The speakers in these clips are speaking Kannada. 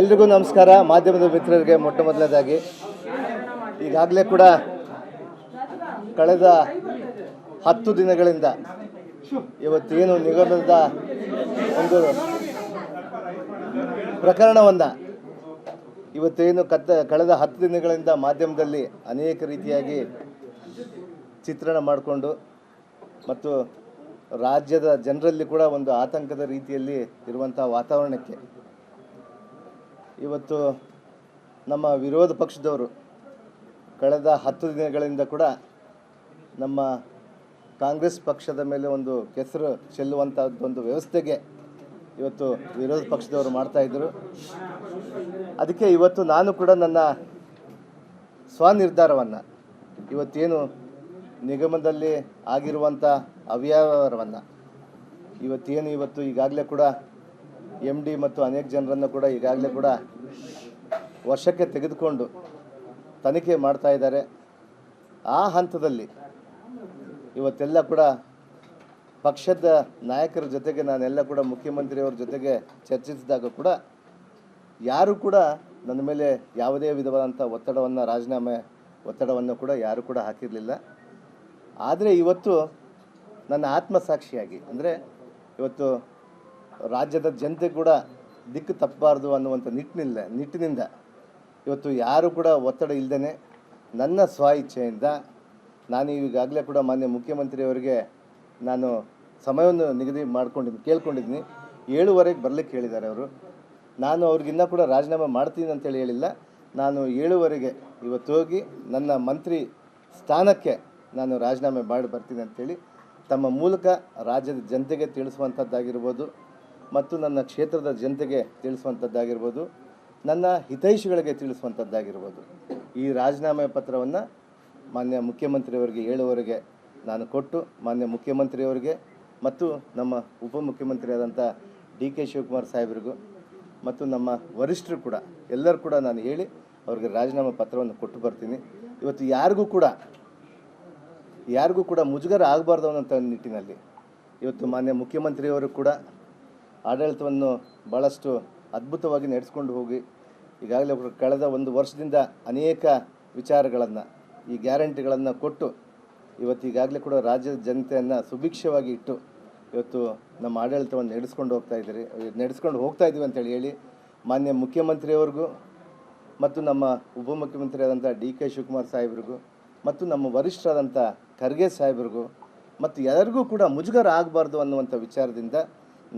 ಎಲ್ರಿಗೂ ನಮಸ್ಕಾರ. ಮಾಧ್ಯಮದ ಮಿತ್ರರಿಗೆ ಮೊಟ್ಟ ಮೊದಲನೇದಾಗಿ ಈಗಾಗಲೇ ಕೂಡ ಕಳೆದ ಹತ್ತು ದಿನಗಳಿಂದ ಇವತ್ತೇನು ನಿಗಮದ ಒಂದು ಪ್ರಕರಣವನ್ನು ಇವತ್ತೇನು ಕತ್ತ ಕಳೆದ ಹತ್ತು ದಿನಗಳಿಂದ ಮಾಧ್ಯಮದಲ್ಲಿ ಅನೇಕ ರೀತಿಯಾಗಿ ಚಿತ್ರಣ ಮಾಡಿಕೊಂಡು ಮತ್ತು ರಾಜ್ಯದ ಜನರಲ್ಲಿ ಕೂಡ ಒಂದು ಆತಂಕದ ರೀತಿಯಲ್ಲಿ ಇರುವಂಥ ವಾತಾವರಣಕ್ಕೆ ಇವತ್ತು ನಮ್ಮ ವಿರೋಧ ಪಕ್ಷದವರು ಕಳೆದ ಹತ್ತು ದಿನಗಳಿಂದ ಕೂಡ ನಮ್ಮ ಕಾಂಗ್ರೆಸ್ ಪಕ್ಷದ ಮೇಲೆ ಒಂದು ಕೆಸರು ಚೆಲ್ಲುವಂಥದ್ದೊಂದು ವ್ಯವಸ್ಥೆಗೆ ಇವತ್ತು ವಿರೋಧ ಪಕ್ಷದವರು ಮಾಡ್ತಾಯಿದ್ರು ಅದಕ್ಕೆ ಇವತ್ತು ನಾನು ಕೂಡ ನನ್ನ ಸ್ವನಿರ್ಧಾರವನ್ನು, ಇವತ್ತೇನು ನಿಗಮದಲ್ಲಿ ಆಗಿರುವಂಥ ಅವ್ಯವಹಾರವನ್ನು, ಇವತ್ತೇನು ಇವತ್ತು ಈಗಾಗಲೇ ಕೂಡ ಎಂ ಡಿ ಮತ್ತು ಅನೇಕ ಜನರನ್ನು ಕೂಡ ಈಗಾಗಲೇ ಕೂಡ ವರ್ಷಕ್ಕೆ ತೆಗೆದುಕೊಂಡು ತನಿಖೆ ಮಾಡ್ತಾ ಇದ್ದಾರೆ. ಆ ಹಂತದಲ್ಲಿ ಇವತ್ತೆಲ್ಲ ಕೂಡ ಪಕ್ಷದ ನಾಯಕರ ಜೊತೆಗೆ ನಾನೆಲ್ಲ ಕೂಡ ಮುಖ್ಯಮಂತ್ರಿಯವ್ರ ಜೊತೆಗೆ ಚರ್ಚಿಸಿದಾಗ ಕೂಡ ಯಾರು ಕೂಡ ನನ್ನ ಮೇಲೆ ಯಾವುದೇ ವಿಧವಾದಂಥ ಒತ್ತಡವನ್ನು, ರಾಜೀನಾಮೆ ಒತ್ತಡವನ್ನು ಕೂಡ ಯಾರು ಕೂಡ ಹಾಕಿರಲಿಲ್ಲ. ಆದರೆ ಇವತ್ತು ನನ್ನ ಆತ್ಮಸಾಕ್ಷಿಯಾಗಿ ಅಂದರೆ ಇವತ್ತು ರಾಜ್ಯದ ಜನತೆ ಕೂಡ ದಿಕ್ಕು ತಪ್ಪಬಾರ್ದು ಅನ್ನುವಂಥ ನಿಟ್ಟಿನಿಲ್ಲ ನಿಟ್ಟಿನಿಂದ ಇವತ್ತು ಯಾರು ಕೂಡ ಒತ್ತಡ ಇಲ್ಲದೇ ನನ್ನ ಸ್ವ ಇಚ್ಛೆಯಿಂದ ನಾನು ಈಗಾಗಲೇ ಕೂಡ ಮಾನ್ಯ ಮುಖ್ಯಮಂತ್ರಿಯವರಿಗೆ ನಾನು ಸಮಯವನ್ನು ನಿಗದಿ ಮಾಡ್ಕೊಂಡಿದ್ದೀನಿ ಕೇಳ್ಕೊಂಡಿದ್ದೀನಿ ಏಳುವರೆಗೆ ಬರಲಿಕ್ಕೆ ಹೇಳಿದ್ದಾರೆ ಅವರು. ನಾನು ಅವ್ರಿಗಿನ್ನ ಕೂಡ ರಾಜೀನಾಮೆ ಮಾಡ್ತೀನಿ ಅಂತೇಳಿ ಹೇಳಿಲ್ಲ. ನಾನು ಏಳುವರೆಗೆ ಇವತ್ತು ಹೋಗಿ ನನ್ನ ಮಂತ್ರಿ ಸ್ಥಾನಕ್ಕೆ ನಾನು ರಾಜೀನಾಮೆ ಮಾಡಿ ಬರ್ತೀನಿ ಅಂತೇಳಿ ತಮ್ಮ ಮೂಲಕ ರಾಜ್ಯದ ಜನತೆಗೆ ತಿಳಿಸುವಂಥದ್ದಾಗಿರ್ಬೋದು. ಮತ್ತು ನನ್ನ ಕ್ಷೇತ್ರದ ಜನತೆಗೆ ತಿಳಿಸುವಂಥದ್ದಾಗಿರ್ಬೋದು, ನನ್ನ ಹಿತೈಷಿಗಳಿಗೆ ತಿಳಿಸುವಂಥದ್ದಾಗಿರ್ಬೋದು. ಈ ರಾಜೀನಾಮೆ ಪತ್ರವನ್ನು ಮಾನ್ಯ ಮುಖ್ಯಮಂತ್ರಿಯವರಿಗೆ ಏಳುವರೆಗೆ ನಾನು ಕೊಟ್ಟು, ಮಾನ್ಯ ಮುಖ್ಯಮಂತ್ರಿಯವರಿಗೆ ಮತ್ತು ನಮ್ಮ ಉಪಮುಖ್ಯಮಂತ್ರಿಯಾದಂಥ ಡಿ ಕೆ ಶಿವಕುಮಾರ್ ಸಾಹೇಬರಿಗೂ ಮತ್ತು ನಮ್ಮ ವರಿಷ್ಠರು ಕೂಡ, ಎಲ್ಲರೂ ಕೂಡ ನಾನು ಹೇಳಿ ಅವ್ರಿಗೆ ರಾಜೀನಾಮೆ ಪತ್ರವನ್ನು ಕೊಟ್ಟು ಬರ್ತೀನಿ. ಇವತ್ತು ಯಾರಿಗೂ ಕೂಡ ಯಾರಿಗೂ ಕೂಡ ಮುಜುಗರ ಆಗಬಾರ್ದು ಅನ್ನೋಂಥ ನಿಟ್ಟಿನಲ್ಲಿ ಇವತ್ತು ಮಾನ್ಯ ಮುಖ್ಯಮಂತ್ರಿಯವರು ಕೂಡ ಆಡಳಿತವನ್ನು ಭಾಳಷ್ಟು ಅದ್ಭುತವಾಗಿ ನಡೆಸ್ಕೊಂಡು ಹೋಗಿ. ಈಗಾಗಲೇ ಅವರು ಕಳೆದ ಒಂದು ವರ್ಷದಿಂದ ಅನೇಕ ವಿಚಾರಗಳನ್ನು, ಈ ಗ್ಯಾರಂಟಿಗಳನ್ನು ಕೊಟ್ಟು, ಇವತ್ತು ಈಗಾಗಲೇ ಕೂಡ ರಾಜ್ಯದ ಜನತೆಯನ್ನು ಸುಭಿಕ್ಷವಾಗಿ ಇಟ್ಟು ಇವತ್ತು ನಮ್ಮ ಆಡಳಿತವನ್ನು ನಡೆಸ್ಕೊಂಡು ಹೋಗ್ತಾ ಇದ್ದೀರಿ, ನಡೆಸ್ಕೊಂಡು ಹೋಗ್ತಾ ಇದ್ದೀವಿ ಅಂತೇಳಿ ಹೇಳಿ ಮಾನ್ಯ ಮುಖ್ಯಮಂತ್ರಿಯವ್ರಿಗೂ ಮತ್ತು ನಮ್ಮ ಉಪಮುಖ್ಯಮಂತ್ರಿಯಾದಂಥ ಡಿ ಕೆ ಶಿವಕುಮಾರ್ ಸಾಹೇಬ್ರಿಗೂ ಮತ್ತು ನಮ್ಮ ವರಿಷ್ಠರಾದಂಥ ಖರ್ಗೆ ಸಾಹೇಬ್ರಿಗೂ ಮತ್ತು ಎಲ್ಲರಿಗೂ ಕೂಡ ಮುಜುಗರ ಆಗಬಾರ್ದು ಅನ್ನುವಂಥ ವಿಚಾರದಿಂದ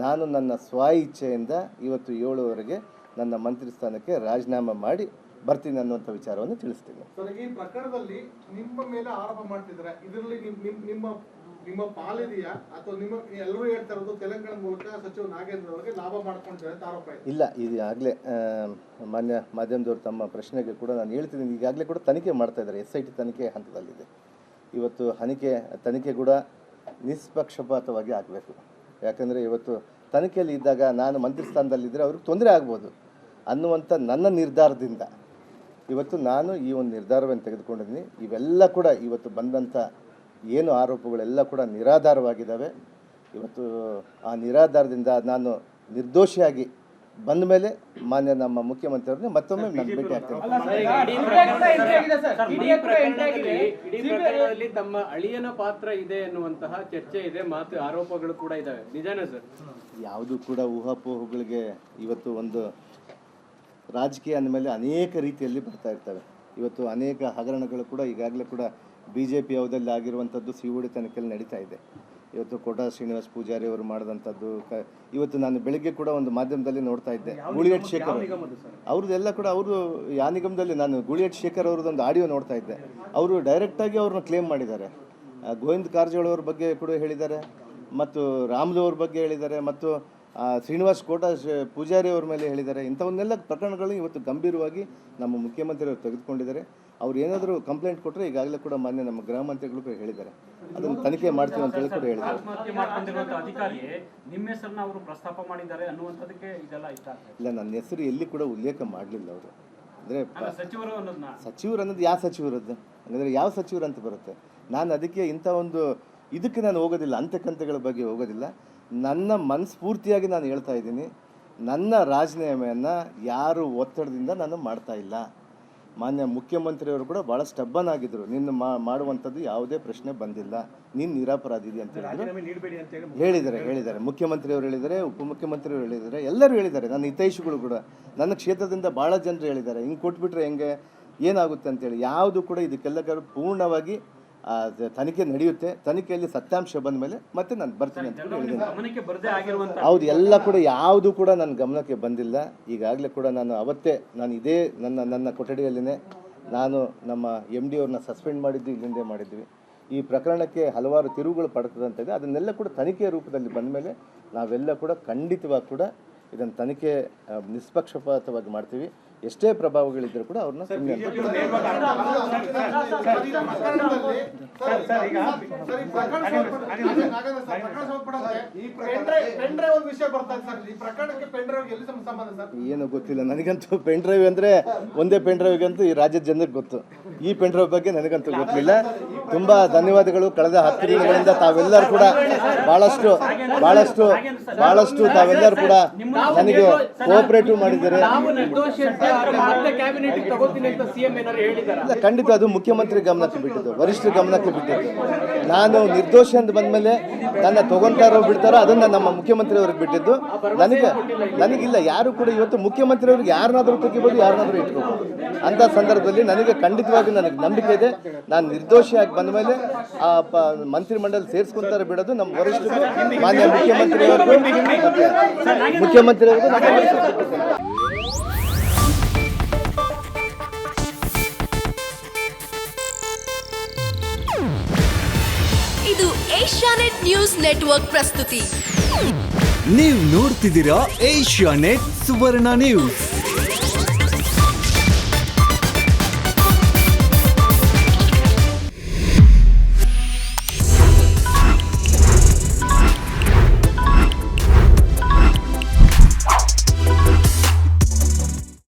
ನಾನು ನನ್ನ ಸ್ವ ಇಚ್ಛೆಯಿಂದ ಇವತ್ತು ಏಳುವರೆಗೆ ನನ್ನ ಮಂತ್ರಿ ಸ್ಥಾನಕ್ಕೆ ರಾಜೀನಾಮೆ ಮಾಡಿ ಬರ್ತೀನಿ ಅನ್ನುವಂಥ ವಿಚಾರವನ್ನು ತಿಳಿಸ್ತೀನಿ. ಈ ಪ್ರಕರಣದಲ್ಲಿ ನಿಮ್ಮ ಮೇಲೆ ಆರೋಪ ಮಾಡ್ತಿದ್ದಾರೆ. ಇದರಲ್ಲಿ ನಿಮ್ ನಿಮ್ ನಿಮ್ಮ ನಿಮ್ಮ ಪಾಲಿದೆಯಾ? ಅಥವಾ ನಿಮ್ಮ ಎಲ್ಲರೂ ಹೇಳ್ತಾ ಇರೋದು ತೆಲಂಗಾಣ ಮೂಲಕ ಸಚಿವ ನಾಗೇಂದ್ರ ಅವರಿಗೆ ಲಾಭ ಅಂತ ಆರೋಪ ಇಲ್ಲ ಇದು ಆಗಲೇ ಮಾನ್ಯ ಮಾಧ್ಯಮದವರು ತಮ್ಮ ಪ್ರಶ್ನೆಗೆ ಕೂಡ ನಾನು ಹೇಳ್ತೀನಿ. ಈಗಾಗಲೇ ಕೂಡ ತನಿಖೆ ಮಾಡ್ತಾ ಇದ್ದಾರೆ. ಎಸ್ ಐ ಟಿ ತನಿಖೆ ಹಂತದಲ್ಲಿದೆ. ಇವತ್ತು ಹನಿಕೆ ತನಿಖೆ ಕೂಡ ನಿಷ್ಪಕ್ಷಪಾತವಾಗಿ ಆಗಬೇಕು. ಯಾಕಂದರೆ ಇವತ್ತು ತನಿಖೆಯಲ್ಲಿ ಇದ್ದಾಗ ನಾನು ಮಂತ್ರಿ ಸ್ಥಾನದಲ್ಲಿದ್ದರೆ ಅವ್ರಿಗೆ ತೊಂದರೆ ಆಗ್ಬೋದು ಅನ್ನುವಂಥ ನನ್ನ ನಿರ್ಧಾರದಿಂದ. ಇವತ್ತು ನಾನು ಈ ಒಂದು ನಿರ್ಧಾರವನ್ನು ತೆಗೆದುಕೊಂಡಿದ್ದೀನಿ. ಇವೆಲ್ಲ ಕೂಡ ಇವತ್ತು ಬಂದಂಥ ಏನು ಆರೋಪಗಳೆಲ್ಲ ಕೂಡ ನಿರಾಧಾರವಾಗಿದ್ದಾವೆ. ಇವತ್ತು ಆ ನಿರಾಧಾರದಿಂದ ನಾನು ನಿರ್ದೋಷಿಯಾಗಿ ಬಂದ ಮೇಲೆ ಮಾನ್ಯ ನಮ್ಮ ಮುಖ್ಯಮಂತ್ರಿಯವ್ರನ್ನ ಮತ್ತೊಮ್ಮೆ ನಾನು ಭೇಟಿ ಆಗ್ತೇನೆ ತಮ್ಮ ಅಳಿಯನ ಪಾತ್ರ ಇದೆ ಎನ್ನುವಂತಹ ಚರ್ಚೆ ಇದೆ ಮಾತು ಆರೋಪಗಳು ಕೂಡ ಇದಾವೆ. ನಿಜಾನೇ ಸರ್? ಯಾವುದು ಕೂಡ ಊಹಾಪೋಹಗಳಿಗೆ ಇವತ್ತು ಒಂದು ರಾಜಕೀಯ ಅಂದಮೇಲೆ ಅನೇಕ ರೀತಿಯಲ್ಲಿ ಬರ್ತಾ ಇರ್ತವೆ. ಇವತ್ತು ಅನೇಕ ಹಗರಣಗಳು ಕೂಡ ಈಗಾಗಲೇ ಕೂಡ ಬಿ ಜೆ ಪಿ ಯಾವುದಲ್ಲಿ ಆಗಿರುವಂಥದ್ದು ಸಿ ಓಡಿ ತನಿಖೆಯಲ್ಲಿ ನಡೀತಾ ಇದೆ. ಇವತ್ತು ಕೋಟ ಶ್ರೀನಿವಾಸ್ ಪೂಜಾರಿ ಅವರು ಮಾಡಿದಂಥದ್ದು ಕ ಇವತ್ತು ನಾನು ಬೆಳಿಗ್ಗೆ ಕೂಡ ಒಂದು ಮಾಧ್ಯಮದಲ್ಲಿ ನೋಡ್ತಾ ಇದ್ದೆ. ಗುಳಿಯಟ್ ಶೇಖರ್ ಅವ್ರದ್ದೆಲ್ಲ ಕೂಡ ಅವರು ಯಾ ನಿಗಮದಲ್ಲಿ ನಾನು ಗುಳಿಯಟ್ ಶೇಖರ್ ಅವ್ರದ್ದೊಂದು ಆಡಿಯೋ ನೋಡ್ತಾ ಇದ್ದೆ. ಅವರು ಡೈರೆಕ್ಟಾಗಿ ಅವ್ರನ್ನ ಕ್ಲೇಮ್ ಮಾಡಿದ್ದಾರೆ. ಗೋವಿಂದ ಕಾರಜೋಳ ಅವ್ರ ಬಗ್ಗೆ ಕೂಡ ಹೇಳಿದ್ದಾರೆ. ಮತ್ತು ರಾಮ್ಲು ಅವ್ರ ಬಗ್ಗೆ ಹೇಳಿದ್ದಾರೆ. ಮತ್ತು ಶ್ರೀನಿವಾಸ್ ಕೋಟ ಪೂಜಾರಿ ಅವ್ರ ಮೇಲೆ ಹೇಳಿದ್ದಾರೆ. ಇಂಥವನ್ನೆಲ್ಲ ಪ್ರಕರಣಗಳು ಇವತ್ತು ಗಂಭೀರವಾಗಿ ನಮ್ಮ ಮುಖ್ಯಮಂತ್ರಿಯವರು ತೆಗೆದುಕೊಂಡಿದ್ದಾರೆ. ಅವ್ರು ಏನಾದರೂ ಕಂಪ್ಲೇಂಟ್ ಕೊಟ್ಟರೆ ಈಗಾಗಲೇ ಕೂಡ ಮಾನ್ಯ ನಮ್ಮ ಗೃಹ ಮಂತ್ರಿಗಳು ಕೂಡ ಹೇಳಿದ್ದಾರೆ. ಅದನ್ನು ತನಿಖೆ ಮಾಡ್ತೀವಿ ಅಂತ ಹೇಳಿ ಕೂಡ ಹೇಳಿದ್ದಾರೆ. ಇಲ್ಲ ನನ್ನ ಹೆಸರು ಎಲ್ಲಿ ಕೂಡ ಉಲ್ಲೇಖ ಮಾಡಲಿಲ್ಲ ಅವರು. ಅಂದರೆ ಸಚಿವರು ಅನ್ನೋದು ಯಾವ ಸಚಿವರದ್ದು? ಹಾಗಾದರೆ ಯಾವ ಸಚಿವರು ಅಂತ ಬರುತ್ತೆ? ನಾನು ಅದಕ್ಕೆ ಇಂಥ ಒಂದು ಇದಕ್ಕೆ ನಾನು ಹೋಗೋದಿಲ್ಲ ಅಂತ್ಯಕಂತೆಗಳ ಬಗ್ಗೆ ಹೋಗೋದಿಲ್ಲ. ನನ್ನ ಮನಸ್ಫೂರ್ತಿಯಾಗಿ ನಾನು ಹೇಳ್ತಾ ಇದ್ದೀನಿ ನನ್ನ ರಾಜೀನಾಮೆಯನ್ನು ಯಾರು ಒತ್ತಡದಿಂದ ನಾನು ಮಾಡ್ತಾ ಇಲ್ಲ. ಮಾನ್ಯ ಮುಖ್ಯಮಂತ್ರಿಯವರು ಕೂಡ ಭಾಳ ಸ್ಟಬ್ಬನ್ ಆಗಿದ್ರು. ನಿನ್ನ ಮಾ ಮಾಡುವಂಥದ್ದು ಯಾವುದೇ ಪ್ರಶ್ನೆ ಬಂದಿಲ್ಲ. ನೀನು ನಿರಾಪರಾಧಿದೆ ಅಂತ ಹೇಳಿದ್ರು. ಹೇಳಿದ್ದಾರೆ ಹೇಳಿದ್ದಾರೆ. ಮುಖ್ಯಮಂತ್ರಿಯವರು ಹೇಳಿದ್ದಾರೆ ಉಪಮುಖ್ಯಮಂತ್ರಿಯವರು ಹೇಳಿದ್ದಾರೆ. ಎಲ್ಲರೂ ಹೇಳಿದ್ದಾರೆ. ನನ್ನ ಹಿತೈಷಿಗಳು ಕೂಡ ನನ್ನ ಕ್ಷೇತ್ರದಿಂದ ಭಾಳ ಜನರು ಹೇಳಿದ್ದಾರೆ. ಹಿಂಗೆ ಕೊಟ್ಬಿಟ್ರೆ ಹೆಂಗೆ? ಏನಾಗುತ್ತೆ ಅಂತೇಳಿ ಯಾವುದು ಕೂಡ ಇದಕ್ಕೆಲ್ಲ ಪೂರ್ಣವಾಗಿ ತನಿಖೆ ನಡೆಯುತ್ತೆ. ತನಿಖೆಯಲ್ಲಿ ಸತ್ಯಾಂಶ ಬಂದ ಮೇಲೆ ಮತ್ತೆ ನಾನು ಬರ್ತೀನಿ ಅಂತ ಹೇಳಿದ್ದೀನಿ. ಹೌದು ಎಲ್ಲ ಕೂಡ ಯಾವುದು ಕೂಡ ನನ್ನ ಗಮನಕ್ಕೆ ಬಂದಿಲ್ಲ. ಈಗಾಗಲೇ ಕೂಡ ನಾನು ಅವತ್ತೇ ನಾನು ಇದೇ ನನ್ನ ನನ್ನ ಕೊಠಡಿಯಲ್ಲಿನೇ ನಾನು ನಮ್ಮ ಎಂ ಡಿ ಅವ್ರನ್ನ ಸಸ್ಪೆಂಡ್ ಮಾಡಿದ್ದು ಇಲ್ಲಿಂದೇ ಮಾಡಿದ್ವಿ. ಈ ಪ್ರಕರಣಕ್ಕೆ ಹಲವಾರು ತಿರುವುಗಳು ಪಡ್ತದಂತಿದೆ ಅದನ್ನೆಲ್ಲ ಕೂಡ ತನಿಖೆಯ ರೂಪದಲ್ಲಿ ಬಂದ ಮೇಲೆ ನಾವೆಲ್ಲ ಕೂಡ ಖಂಡಿತವಾಗಿ ಕೂಡ ಇದನ್ನು ತನಿಖೆ ನಿಷ್ಪಕ್ಷಪಾತವಾಗಿ ಮಾಡ್ತೀವಿ. ಎಷ್ಟೇ ಪ್ರಭಾವಗಳಿದ್ರು ಕೂಡ ಅವ್ರನ್ನ ಸುಮ್ಮನೆ ಅಂತ ಬಿಡೋದಿಲ್ಲ. ಸರ್, ಈ ಸರ್, ಸರ್, ಪ್ರಕರಣ ಸರ್, ಪ್ರಕರಣ ಈ ಪೆನ್ಡ್ರೈವ್ ಪೆನ್ಡ್ರೈವ್ ಒಂದು ವಿಷಯ ಬರ್ತಾ ಸರ್ ಈ ಪ್ರಕರಣಕ್ಕೆ ಪೆನ್ಡ್ರೈವ್ ಎಲ್ಲಿ ಸಂಬಂಧ ಸರ್ ಏನು ಗೊತ್ತಿಲ್ಲ ನನಗಂತೂ ಪೆನ್ ಡ್ರೈವ್ ಅಂದರೆ ಒಂದೇ ಪೆನ್ ಡ್ರೈವ್ಗಂತೂ ಈ ರಾಜ್ಯದ ಜನರಿಗೆ ಗೊತ್ತು ಈ ಪೆಂಡ್ರೋ ಬಗ್ಗೆ ನನಗಂತೂ ಗೊತ್ತಿಲ್ಲ. ತುಂಬ ಧನ್ಯವಾದಗಳು. ಕಳೆದ ಹತ್ತು ದಿನಗಳಿಂದ ತಾವೆಲ್ಲರೂ ಕೂಡ ಭಾಳಷ್ಟು ಭಾಳಷ್ಟು ಭಾಳಷ್ಟು ತಾವೆಲ್ಲರೂ ಕೂಡ ನನಗೆ ಕೋಆಪರೇಟಿವ್ ಮಾಡಿದ್ದಾರೆ. ಇಲ್ಲ ಖಂಡಿತ ಅದು ಮುಖ್ಯಮಂತ್ರಿ ಗಮನಕ್ಕೆ ಬಿಟ್ಟಿದ್ದು ವರಿಷ್ಠರ ಗಮನಕ್ಕೆ ಬಿಟ್ಟಿದ್ದು. ನಾನು ನಿರ್ದೋಷ ಅಂತ ಬಂದಮೇಲೆ ನನ್ನ ತಗೊಂತಾರೋ ಬಿಡ್ತಾರೋ ಅದನ್ನ ನಮ್ಮ ಮುಖ್ಯಮಂತ್ರಿ ಅವ್ರಿಗೆ ಬಿಟ್ಟಿದ್ದು. ನನಗೆ ನನಗಿಲ್ಲ ಯಾರು ಕೂಡ ಇವತ್ತು ಮುಖ್ಯಮಂತ್ರಿ ಅವ್ರಿಗೆ ಯಾರನ್ನಾದ್ರೂ ತೆಗಿಬೋದು ಯಾರನ್ನಾದ್ರೂ ಇಟ್ಕೋಬೋದು. ಅಂತ ಸಂದರ್ಭದಲ್ಲಿ ನನಗೆ ಖಂಡಿತವಾಗಿ ನನಗೆ ನಂಬಿಕೆ ಇದೆ. ನಾನು ನಿರ್ದೋಷಿಯಾಗಿ ಬಂದ ಮೇಲೆ ಆ ಪ ಮಂತ್ರಿಮಂಡಲ ಸೇರಿಸ್ಕೊಂತಾರೆ ಬಿಡೋದು ನಮ್ಮ ವರಿಷ್ಠರು ಮಾನ್ಯ ಮುಖ್ಯಮಂತ್ರಿಯವ್ರಿಗೂ ಇದು ನಮ್ಮ ಇದು ಏಷ್ಯಾನೆಟ್ ನ್ಯೂಸ್ ನೆಟ್ವರ್ಕ್ ಪ್ರಸ್ತುತಿ. ನೀವು ನೋಡ್ತಿದ್ದೀರಾ ಏಷ್ಯಾ ನೆಟ್ ಸುವರ್ಣ ನ್ಯೂಸ್.